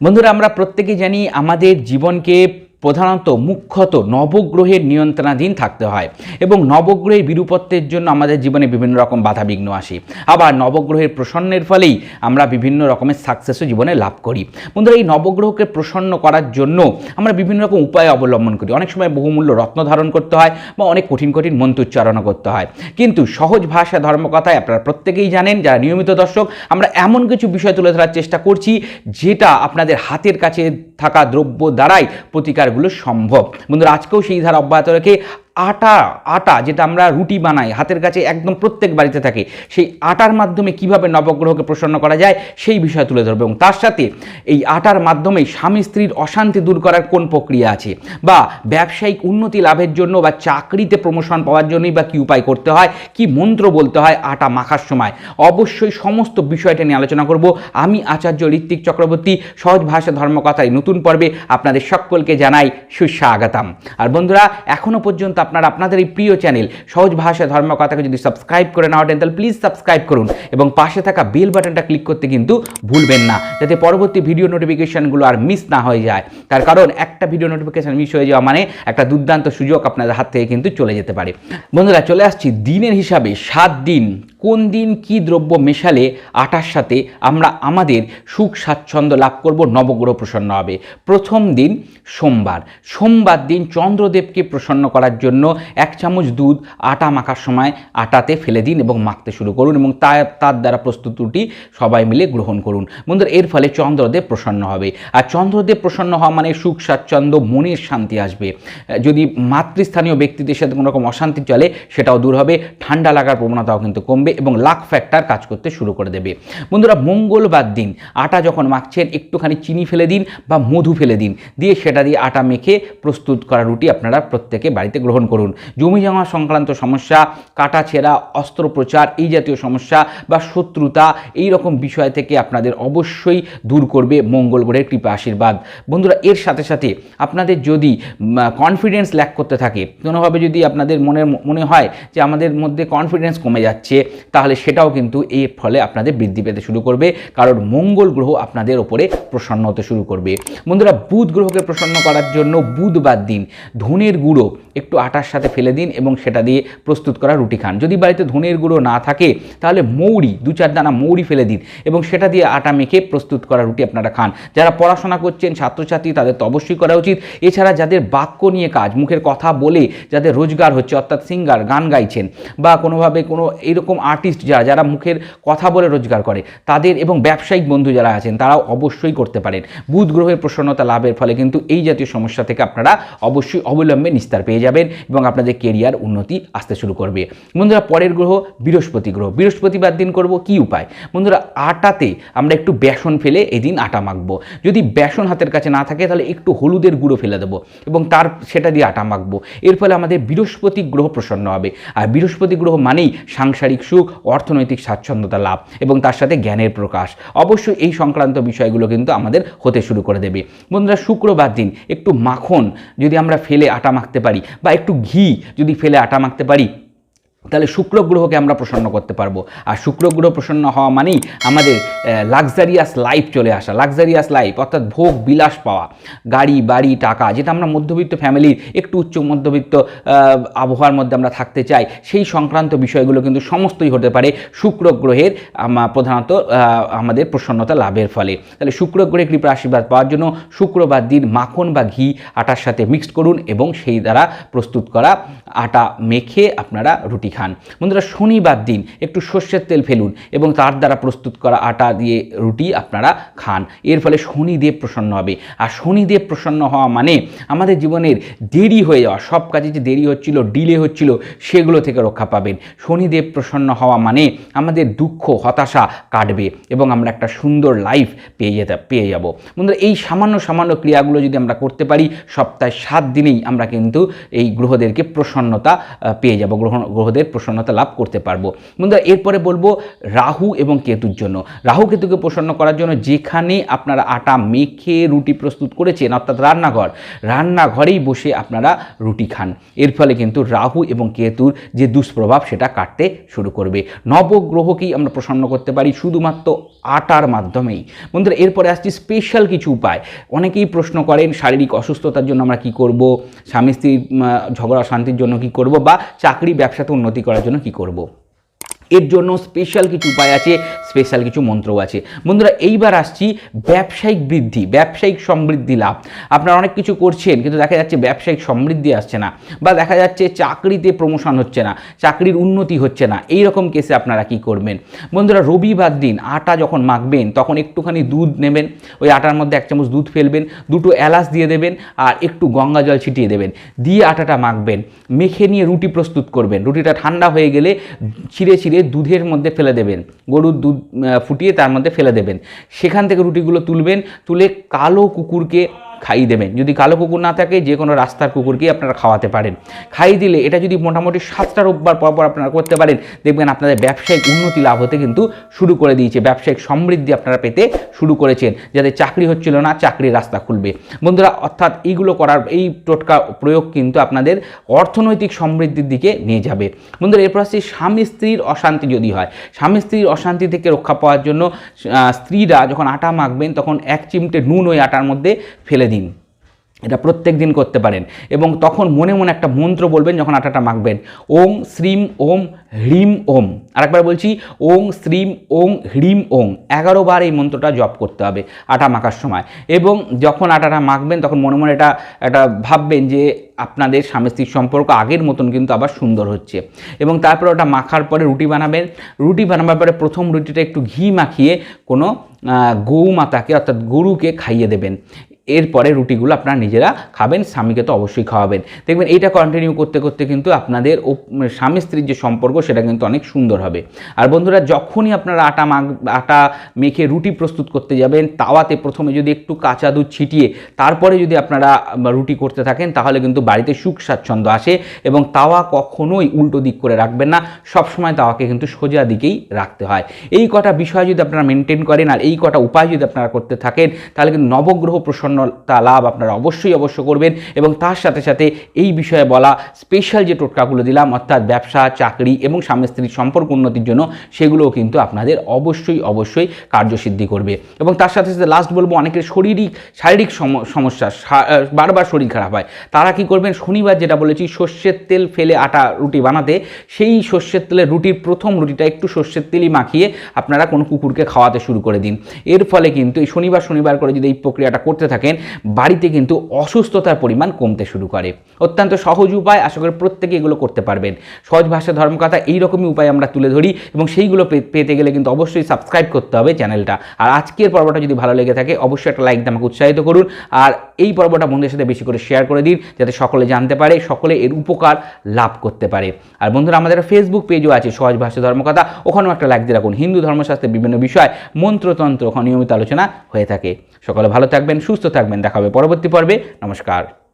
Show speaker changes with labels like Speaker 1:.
Speaker 1: বন্ধুরা আমরা প্রত্যেকেই জানি আমাদের জীবনকে প্রধানত মুখ্যত নবগ্রহের নিয়ন্ত্রণাধীন থাকতে হয় এবং নবগ্রহের বিরূপত্বের জন্য আমাদের জীবনে বিভিন্ন রকম বাধাবিঘ্ন আসে। আবার নবগ্রহের প্রসন্নের ফলেই আমরা বিভিন্ন রকমের সাকসেসও জীবনে লাভ করি। বন্ধুরা, এই নবগ্রহকে প্রসন্ন করার জন্য আমরা বিভিন্ন রকম উপায় অবলম্বন করি। অনেক সময় বহুমূল্য রত্ন ধারণ করতে হয় বা অনেক কঠিন কঠিন মন্ত্র উচ্চারণা করতে হয়। কিন্তু সহজ ভাষা ধর্মকথায় আপনারা প্রত্যেকেই জানেন, যারা নিয়মিত দর্শক, আমরা এমন কিছু বিষয় তুলে ধরার চেষ্টা করছি, যেটা আপনাদের হাতের কাছে থাকা দ্রব্য দ্বারাই প্রতিকারগুলো সম্ভব। বন্ধুরা আজকেও সেই ধারা অব্যাহত রেখে আটা আটা যেটা আমরা রুটি বানাই, হাতের কাছে একদম প্রত্যেক বাড়িতে থাকে, সেই আটার মাধ্যমে কীভাবে নবগ্রহকে প্রসন্ন করা যায়, সেই বিষয় তুলে ধরবে। এবং তার সাথে এই আটার মাধ্যমে স্বামী স্ত্রীর অশান্তি দূর করার কোন প্রক্রিয়া আছে? বা ব্যবসায়িক উন্নতি লাভের জন্য বা চাকরিতে প্রমোশন পাওয়ার জন্যই বা কী উপায় করতে হয়? কি মন্ত্র বলতে হয় আটা মাখার সময়? অবশ্যই সমস্ত বিষয়টা নিয়ে আলোচনা করব। আমি আচার্য ঋত্বিক চক্রবর্তী, সহজ ভাষা ধর্মকথায় নতুন পর্বে আপনাদের সকলকে জানাই সুস্বাগতম। আর বন্ধুরা এখনও পর্যন্ত আপনারা আপনাদের এই প্রিয় চ্যানেল সহজ ভাষায় ধর্মকথাকে যদি সাবস্ক্রাইব করে না ওঠেন তাহলে প্লিজ সাবস্ক্রাইব করুন এবং পাশে থাকা বেল বাটনটা ক্লিক করতে কিন্তু ভুলবেন না, যাতে পরবর্তী ভিডিও নোটিফিকেশানগুলো আর মিস না হয়ে যায়। তার কারণ, একটা ভিডিও নোটিফিকেশান মিস হয়ে যাওয়া মানে একটা দুর্দান্ত সুযোগ আপনাদের হাত থেকে কিন্তু চলে যেতে পারে। বন্ধুরা, চলে আসছি দিনের হিসাবে, সাত দিন কোন দিন কি দ্রব্য মেশালে আটার সাথে আমরা আমাদের সুখ স্বাচ্ছন্দ্য লাভ করব? নবগ্রহ প্রসন্ন হবে। প্রথম দিন সোমবার। সোমবার দিন চন্দ্রদেবকে প্রসন্ন করার জন্য এক চামচ দুধ আটা মাখার সময় আটাতে ফেলে দিন এবং মাখতে শুরু করুন এবং তা, তার দ্বারা প্রস্তুত সবাই মিলে গ্রহণ করুন। বন্ধুরা, এর ফলে চন্দ্রদেব প্রসন্ন হবে। আর চন্দ্রদেব প্রসন্ন হওয়া মানে সুখ স্বাচ্ছন্দ্য, মনের শান্তি আসবে। যদি মাতৃস্থানীয় ব্যক্তিদের সাথে কোনো রকম অশান্তি চলে, সেটাও দূর হবে। ঠান্ডা লাগার প্রবণতাও কিন্তু কমবে। এবং লাখ ফ্যাক্টর কাজ করতে শুরু করে দেবে। বন্ধুরা, মঙ্গলবার দিন আটা যখন মাখছেন, একটুখানি চিনি ফেলে দিন বা মধু ফেলে দিন। দিয়ে সেটা দিয়ে আটা মেখে প্রস্তুত করা রুটি আপনারা প্রত্যেকে বাড়িতে গ্রহণ করুন। জমি জমা সংক্রান্ত সমস্যা, কাটা ছেঁড়া, অস্ত্রোপচার এই জাতীয় সমস্যা বা শত্রুতা এই রকম বিষয় থেকে আপনাদের অবশ্যই দূর করবে মঙ্গল গ্রহের কৃপা আশীর্বাদ। বন্ধুরা, এর সাথে সাথে আপনাদের যদি কনফিডেন্স ল্যাক করতে থাকে, কোনোভাবে যদি আপনাদের মনের, মনে হয় যে আমাদের মধ্যে কনফিডেন্স কমে যাচ্ছে তাহলে সেটাও কিন্তু এর ফলে আপনাদের বৃদ্ধি পেতে শুরু করবে। কারণ মঙ্গল গ্রহ আপনাদের ওপরে প্রসন্ন হতে শুরু করবে। বন্ধুরা, বুধ গ্রহকে প্রসন্ন করার জন্য বুধবার দিন ধনের গুঁড়ো একটু আটার সাথে ফেলে দিন এবং সেটা দিয়ে প্রস্তুত করা রুটি খান। যদি বাড়িতে ধনের গুঁড়ো না থাকে, তাহলে মৌরি, দু চার দানা মৌরি ফেলে দিন এবং সেটা দিয়ে আটা মেখে প্রস্তুত করা রুটি আপনারা খান। যারা পড়াশোনা করছেন, ছাত্রছাত্রী, তাদের তো অবশ্যই করা উচিত। এছাড়া যাদের বাক্য নিয়ে কাজ, মুখের কথা বলে যাদের রোজগার হচ্ছে, অর্থাৎ সিঙ্গার, গান গাইছেন বা কোনোভাবে কোনো এরকম আর্টিস্ট যারা যারা মুখের কথা বলে রোজগার করে, তাদের এবং ব্যবসায়িক বন্ধু যারা আছেন, তারাও অবশ্যই করতে পারেন। বুধ গ্রহের প্রসন্নতা লাভের ফলে কিন্তু এই জাতীয় সমস্যা থেকে আপনারা অবশ্যই অবলম্বে নিস্তার পেয়ে যাবেন এবং আপনাদের কেরিয়ার উন্নতি আসতে শুরু করবে। বন্ধুরা, পরের গ্রহ বৃহস্পতি গ্রহ। বৃহস্পতিবার দিন করব কি উপায়? বন্ধুরা, আটাতে আমরা একটু বেসন ফেলে এদিন আটা মাখবো। যদি বেসন হাতের কাছে না থাকে, তাহলে একটু হলুদের গুঁড়ো ফেলে দেবো এবং তার, সেটা দিয়ে আটা মাখবো। এর ফলে আমাদের বৃহস্পতি গ্রহ প্রসন্ন হবে। আর বৃহস্পতি গ্রহ মানেই সাংসারিক সুখ অর্থনৈতিক স্বাচ্ছন্দ্যতা লাভ এবং তার সাথে জ্ঞানের প্রকাশ। অবশ্যই এই সংক্রান্ত বিষয়গুলো কিন্তু আমাদের হতে শুরু করে দেবে। বন্ধুরা, শুক্রবার দিন একটু মাখন যদি আমরা ফেলে আটা মাখতে পারি বা একটু ঘি যদি ফেলে আটা মাখতে পারি তাহলে শুক্র গ্রহকে আমরা প্রসন্ন করতে পারব। আর শুক্র গ্রহ প্রসন্ন হওয়া মানেই আমাদের লাক্সারিয়াস লাইফ চলে আসা। লাক্সারিয়াস লাইফ অর্থাৎ ভোগ, বিলাস পাওয়া। গাড়ি, বাড়ি, টাকা, যেটা আমরা মধ্যবিত্ত ফ্যামিলির একটু উচ্চ মধ্যবিত্ত আবহাওয়ার মধ্যে আমরা থাকতে চাই, সেই সংক্রান্ত বিষয়গুলো কিন্তু সমস্তই হতে পারে শুক্র গ্রহের প্রধানত আমাদের প্রসন্নতা লাভের ফলে। তাহলে শুক্র গ্রহে কৃপা আশীর্বাদ পাওয়ার জন্য শুক্রবার দিন মাখন বা ঘি আটার সাথে মিক্সড করুন এবং সেই দ্বারা প্রস্তুত করা আটা মেখে আপনারা রুটি খান। বন্ধুরা, শনিবার দিন একটু সর্ষের তেল ফেলুন এবং তার দ্বারা প্রস্তুত করা আটা দিয়ে রুটি আপনারা খান। এর ফলে শনিদেব প্রসন্ন হবে। আর শনিদেব প্রসন্ন হওয়া মানে আমাদের জীবনের দেরি হয়ে যাওয়া। সব কাজে যে দেরি হচ্ছিল, ডিলে হচ্ছিল, সেগুলো থেকে রক্ষা পাবেন। শনিদেব প্রসন্ন হওয়া মানে আমাদের দুঃখ, হতাশা কাটবে এবং আমরা একটা সুন্দর লাইফ পেয়ে যেতে, পেয়ে যাব। বন্ধুরা, এই সামান্য সামান্য ক্রিয়াগুলো যদি আমরা করতে পারি, সপ্তাহে সাত দিনেই আমরা কিন্তু এই গ্রহদেরকে প্রসন্নতা পেয়ে যাব। গ্রহ গ্রহদের আমাদের প্রসন্নতা লাভ করতে পারব। বন্ধুরা, এরপরে বলব রাহু এবং কেতুর জন্য। রাহু কেতুকে প্রসন্ন করার জন্য যেখানে আপনারা আটা মেখে রুটি প্রস্তুত করেছেন, অর্থাৎ রান্নাঘর, রান্নাঘরেই বসে আপনারা রুটি খান। এর ফলে কিন্তু রাহু এবং কেতুর যে দুষ্প্রভাব, সেটা কাটতে শুরু করবে। নবগ্রহকেই আমরা প্রসন্ন করতে পারি শুধুমাত্র আটার মাধ্যমেই। বন্ধুরা, এরপরে আসছি স্পেশাল কিছু উপায়। অনেকেই প্রশ্ন করেন, শারীরিক অসুস্থতার জন্য আমরা কি করব? স্বামী স্ত্রীর ঝগড়া শান্তির জন্য কি করব? বা চাকরি, ব্যবসাতে উন্নতি করার জন্য কি করব? এর জন্য স্পেশাল কিছু উপায় আছে স্পেশাল কিছু মন্ত্রও আছে। বন্ধুরা, এইবার আসছি ব্যবসায়িক বৃদ্ধি, ব্যবসায়িক সমৃদ্ধি লাভ। আপনারা অনেক কিছু করছেন, কিন্তু দেখা যাচ্ছে ব্যবসায়িক সমৃদ্ধি আসছে না, বা দেখা যাচ্ছে চাকরিতে প্রমোশন হচ্ছে না, চাকরির উন্নতি হচ্ছে না। এই রকম কেসে আপনারা কি করবেন? বন্ধুরা, রবিবার দিন আটা যখন মাখবেন, তখন একটুখানি দুধ নেবেন, ওই আটার মধ্যে এক চামচ দুধ ফেলবেন, দুটো এলাচ দিয়ে দেবেন, আর একটু গঙ্গা জল ছিটিয়ে দেবেন। দিয়ে আটাটা মাখবেন, মেখে নিয়ে রুটি প্রস্তুত করবেন। রুটিটা ঠান্ডা হয়ে গেলে ছিঁড়ে ছিঁড়ে দুধের মধ্যে ফেলে দেবেন। গরুর দুধ ফুটিয়ে তার মধ্যে ফেলে দেবেন। সেখান থেকে রুটিগুলো তুলবেন। তুলে কালো কুকুরকে খাইয়ে দেবেন। যদি কালো কুকুর না থাকে, যে কোনো রাস্তার কুকুরকেই আপনারা খাওয়াতে পারেন। খাইয়ে দিলে এটা যদি মোটামুটি সাতটা রোববার পর পর আপনারা করতে পারেন, দেখবেন আপনাদের ব্যবসায়িক উন্নতি লাভ হতে কিন্তু শুরু করে দিয়েছে। ব্যবসায়িক সমৃদ্ধি আপনারা পেতে শুরু করেছেন। যাদের চাকরি হচ্ছিল না, চাকরির রাস্তা খুলবে। বন্ধুরা, অর্থাৎ এইগুলো করার, এই টোটকা প্রয়োগ কিন্তু আপনাদের অর্থনৈতিক সমৃদ্ধির দিকে নিয়ে যাবে। বন্ধুরা, এরপর আসছে স্বামী স্ত্রীর অশান্তি যদি হয়। স্বামী স্ত্রীর অশান্তি থেকে রক্ষা পাওয়ার জন্য স্ত্রীরা যখন আটা মাখবেন, তখন এক চিমটে নুন ওই আটার মধ্যে ফেলে দিন। এটা প্রত্যেক দিন করতে পারেন। এবং তখন মনে মনে একটা মন্ত্র বলবেন যখন আটাটা মাখবেন। ওং শ্রীম ওম হ্রিম ওম। আরেকবার বলছি ওং শ্রীম ওং হ্রিম ওং। এগারো বার এই মন্ত্রটা জপ করতে হবে আটা মাখার সময়। এবং যখন আটাটা মাখবেন তখন মনে মনে এটা একটা ভাববেন যে আপনাদের স্বামী স্ত্রীর সম্পর্ক আগের মতন কিন্তু আবার সুন্দর হচ্ছে। এবং তারপরে ওটা মাখার পরে রুটি বানাবেন। রুটি বানাবার পরে প্রথম রুটিটা একটু ঘি মাখিয়ে কোনো আহ, গৌমাতাকে অর্থাৎ গরুকে খাইয়ে দেবেন। এরপরে রুটিগুলো আপনারা নিজেরা খাবেন, স্বামীকে তো অবশ্যই খাওয়াবেন। দেখবেন এইটা কন্টিনিউ করতে করতে কিন্তু আপনাদের স্বামী স্ত্রীর যে সম্পর্ক সেটা কিন্তু অনেক সুন্দর হবে। আর বন্ধুরা, যখনই আপনারা আটা মাখ আটা মেখে রুটি প্রস্তুত করতে যাবেন, তাওয়াতে প্রথমে যদি একটু কাঁচা দুধ ছিটিয়ে, তারপরে যদি আপনারা রুটি করতে থাকেন, তাহলে কিন্তু বাড়িতে সুখ স্বাচ্ছন্দ্য আসে এবং তাওয়া কখনোই উল্টো দিক করে রাখবেন না, সবসময় তাওয়াকে কিন্তু সোজা দিকেই রাখতে হয়। এই কটা বিষয় যদি আপনারা মেনটেন করেন আর এই কটা উপায় যদি আপনারা করতে থাকেন, তাহলে কিন্তু নবগ্রহ প্রসন্নতা লাভ আপনারা অবশ্যই অবশ্য করবেন এবং তার সাথে সাথে এই বিষয়ে বলা স্পেশাল যে টোটকাগুলো দিলাম, অর্থাৎ ব্যবসা, চাকরি এবং স্বামী স্ত্রীর সম্পর্ক উন্নতির জন্য সেগুলোও কিন্তু আপনাদের অবশ্যই অবশ্যই কার্যসিদ্ধি করবে। এবং তার সাথে সাথে লাস্ট বলব, অনেকের শারীরিক শারীরিক সম- সমস্যা বারবার শরীর খারাপ হয়। তারা কি করবেন, শনিবার যেটা বলেছি, সর্ষের তেল ফেলে আটা রুটি বানাতে, সেই সর্ষের তেলের রুটির প্রথম রুটিটা একটু সর্ষের তেলই মাখিয়ে আপনারা কোনো কুকুরকে খাওয়াতে শুরু করে দিন। এর ফলে কিন্তু এই শনিবার শনিবার করে যদি এই প্রক্রিয়াটা করতে থাকেন বাড়িতে কিন্তু অসুস্থতার পরিমাণ কমতে শুরু করে। অত্যন্ত সহজ উপায়, আশা করি প্রত্যেকে এগুলো করতে পারবেন। সহজ ভাষা, ধর্মকথা, এইরকমই উপায় আমরা তুলে ধরি এবং সেইগুলো পেতে গেলে কিন্তু অবশ্যই সাবস্ক্রাইব করতে হবে চ্যানেলটা। আর আজকের পর্বটা যদি ভালো লেগে থাকে, অবশ্যই একটা লাইক দিয়ে আমাকে উৎসাহিত করুন। আর এই পর্বটা বন্ধুদের সাথে বেশি করে শেয়ার করে দিন, যাতে সকলে জানতে পারে, সকলে এর উপকার লাভ করতে পারে। আর বন্ধুরা, আমাদের ফেসবুক পেজও আছে, সহজ ভাষা ধর্মকথা। ওখানেও একটা লাইক দিয়ে রাখুন। হিন্দু ধর্মশাস্ত্রের বিভিন্ন বিষয়, মন্ত্রতন্ত্র, ওখানে নিয়মিত আলোচনা হয়ে থাকে। সকলে ভালো থাকবেন, সুস্থ থাকবেন। দেখা হবে পরবর্তী পর্বে। নমস্কার।